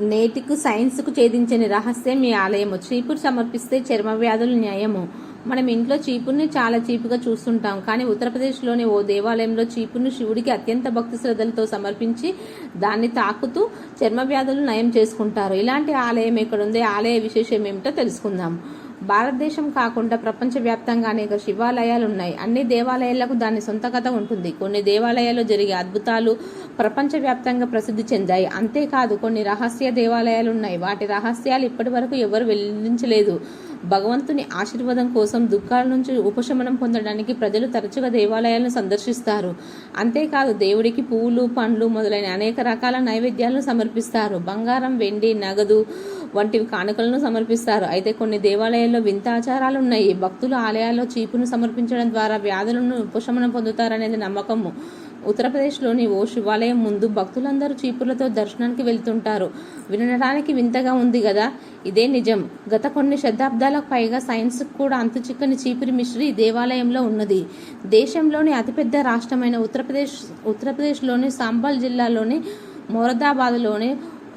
నేటికు సైన్స్కు ఛేదించని రహస్యం ఈ ఆలయము. చీపురు సమర్పిస్తే చర్మ వ్యాధులు న్యాయము. మనం ఇంట్లో చీపుర్ని చాలా చీపుగా చూస్తుంటాం. కానీ ఉత్తరప్రదేశ్లోని ఓ దేవాలయంలో చీపుర్ని శివుడికి అత్యంత భక్తి శ్రద్ధలతో సమర్పించి దాన్ని తాకుతూ చర్మ వ్యాధులు నయం చేసుకుంటారు. ఇలాంటి ఆలయం ఎక్కడుంది ఆలయ విశేషం ఏమిటో తెలుసుకుందాం. భారతదేశం కాకుండా ప్రపంచవ్యాప్తంగా అనేక శివాలయాలు ఉన్నాయి. అన్ని దేవాలయాలకు దాని సొంత కథ ఉంటుంది. కొన్ని దేవాలయాల్లో జరిగే అద్భుతాలు ప్రపంచవ్యాప్తంగా ప్రసిద్ధి చెందాయి. అంతేకాదు కొన్ని రహస్య దేవాలయాలు ఉన్నాయి. వాటి రహస్యాలు ఇప్పటి వరకు ఎవరు వెల్లడించలేదు భగవంతుని ఆశీర్వాదం కోసం దుఃఖాల నుంచి ఉపశమనం పొందడానికి ప్రజలు తరచుగా దేవాలయాలను సందర్శిస్తారు. అంతేకాదు దేవుడికి పువ్వులు పండ్లు మొదలైన అనేక రకాల నైవేద్యాలను సమర్పిస్తారు. బంగారం వెండి నగదు వంటివి కానుకలను సమర్పిస్తారు. అయితే కొన్ని దేవాలయాల్లో వింత ఆచారాలు ఉన్నాయి భక్తులు ఆలయాల్లో చీపును సమర్పించడం ద్వారా వ్యాధులను ఉపశమనం పొందుతారనేది నమ్మకము. ఉత్తరప్రదేశ్లోని ఓ శివాలయం ముందు భక్తులందరూ చీపుర్లతో దర్శనానికి వెళ్తుంటారు. వినడానికి వింతగా ఉంది కదా ఇదే నిజం. గత కొన్ని శతాబ్దాలకు పైగా సైన్స్ కూడా అంతు చిక్కని చీపురి మిశ్రీ దేవాలయంలో ఉన్నది. దేశంలోని అతిపెద్ద రాష్ట్రమైన ఉత్తరప్రదేశ్ ఉత్తరప్రదేశ్లోని సాంబల్ జిల్లాలోని మొరదాబాద్లోని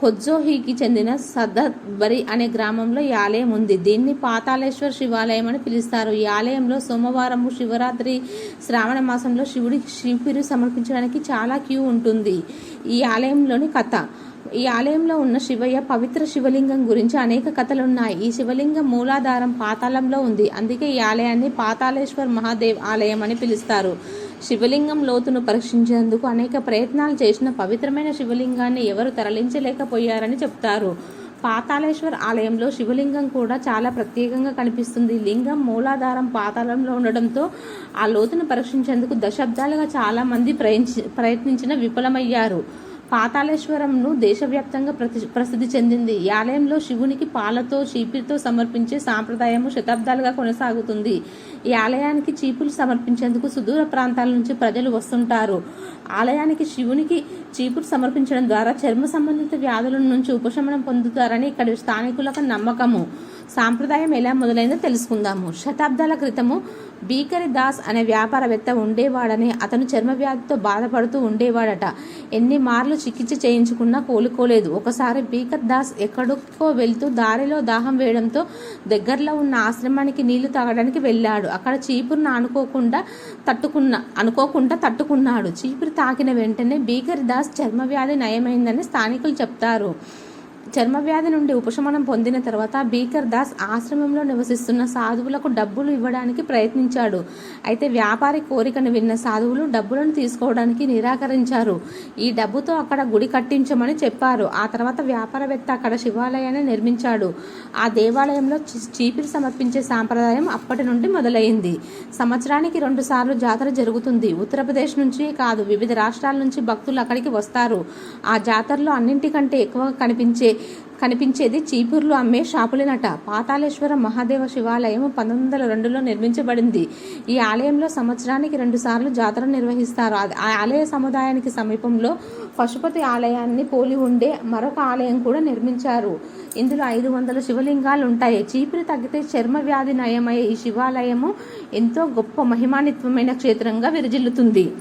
హొజ్జోహికి చెందిన సదబరి అనే గ్రామంలో ఈ ఆలయం ఉంది. దీన్ని పాతాళేశ్వర శివాలయం అని పిలుస్తారు. ఈ ఆలయంలో సోమవారం శివరాత్రి శ్రావణ మాసంలో శివుడికి శివుడు సమర్పించడానికి చాలా క్యూ ఉంటుంది. ఈ ఆలయంలోని కథ. ఈ ఆలయంలో ఉన్న శివయ్య పవిత్ర శివలింగం గురించి అనేక కథలు ఉన్నాయి ఈ శివలింగం మూలాధారం పాతాళంలో ఉంది. అందుకే ఈ ఆలయాన్ని పాతాళేశ్వర్ మహాదేవ్ ఆలయం అని పిలుస్తారు. శివలింగం లోతును పరీక్షించేందుకు అనేక ప్రయత్నాలు చేసిన పవిత్రమైన శివలింగాన్ని ఎవరు తరలించలేకపోయారని చెప్తారు. పాతాళేశ్వర్ ఆలయంలో శివలింగం కూడా చాలా ప్రత్యేకంగా కనిపిస్తుంది. లింగం మూలాధారం పాతాళంలో ఉండడంతో ఆ లోతును పరీక్షించేందుకు దశాబ్దాలుగా చాలామంది ప్రయత్నించిన విఫలమయ్యారు. పాతాళేశ్వరంను దేశవ్యాప్తంగా ప్రతి ప్రసిద్ధి చెందింది. ఈ ఆలయంలో శివునికి పాలతో చీపిరితో సమర్పించే సాంప్రదాయము శతాబ్దాలుగా కొనసాగుతుంది. ఈ ఆలయానికి చీపులు సమర్పించేందుకు సుదూర ప్రాంతాల నుంచి ప్రజలు వస్తుంటారు. ఆలయానికి శివునికి చీపురు సమర్పించడం ద్వారా చర్మ సంబంధిత వ్యాధుల నుంచి ఉపశమనం పొందుతారని ఇక్కడ స్థానికులకు నమ్మకము. సాంప్రదాయం ఎలా మొదలైందో తెలుసుకుందాము. శతాబ్దాల క్రితము బీకరి దాస్ అనే వ్యాపారవేత్త ఉండేవాడని అతను చర్మ వ్యాధితో బాధపడుతూ ఉండేవాడట. ఎన్ని మార్లు చికిత్స చేయించుకున్నా కోలుకోలేదు. ఒకసారి బీకర్ దాస్ ఎక్కడికో వెళ్తూ దారిలో దాహం వేయడంతో దగ్గరలో ఉన్న ఆశ్రమానికి నీళ్ళు తాగడానికి వెళ్ళాడు. అక్కడ చీపురును అనుకోకుండా తట్టుకున్న అనుకోకుండా తట్టుకున్నాడు. చీపురు తాకిన వెంటనే బీకర్ దాస్ చర్మ వ్యాధి నయమైందని స్థానికులు చెప్తారు. చర్మవ్యాధి నుండి ఉపశమనం పొందిన తర్వాత బీకర్ దాస్ ఆశ్రమంలో నివసిస్తున్న సాధువులకు డబ్బులు ఇవ్వడానికి ప్రయత్నించాడు. అయితే వ్యాపారి కోరికను విన్న సాధువులు డబ్బులను తీసుకోవడానికి నిరాకరించారు. ఈ డబ్బుతో అక్కడ గుడి కట్టించమని చెప్పారు. ఆ తర్వాత వ్యాపారవేత్త అక్కడ శివాలయాన్ని నిర్మించాడు. ఆ దేవాలయంలో చీపిరి సమర్పించే సాంప్రదాయం అప్పటి నుండి మొదలైంది. సంవత్సరానికి రెండు సార్లు జాతర జరుగుతుంది. ఉత్తరప్రదేశ్ నుంచి కాదు వివిధ రాష్ట్రాల నుంచి భక్తులు అక్కడికి వస్తారు. ఆ జాతరలో అన్నింటికంటే ఎక్కువగా కనిపించే కనిపించేది చీపుర్లు అమ్మే షాపులేనట. పాతాళేశ్వర మహాదేవ శివాలయం పంతొమ్మిది వందల రెండులో నిర్మించబడింది. ఈ ఆలయంలో సంవత్సరానికి రెండుసార్లు జాతర నిర్వహిస్తారు. ఆ ఆలయ సముదాయానికి సమీపంలో పశుపతి ఆలయాన్ని పోలి ఉండే మరొక ఆలయం కూడా నిర్మించారు. ఇందులో ఐదు వందల శివలింగాలు ఉంటాయి చీపురు తగ్గితే చర్మ వ్యాధి నయమయ్యే ఈ శివాలయము ఎంతో గొప్ప మహిమానిత్వమైన క్షేత్రంగా విరజిల్లుతుంది.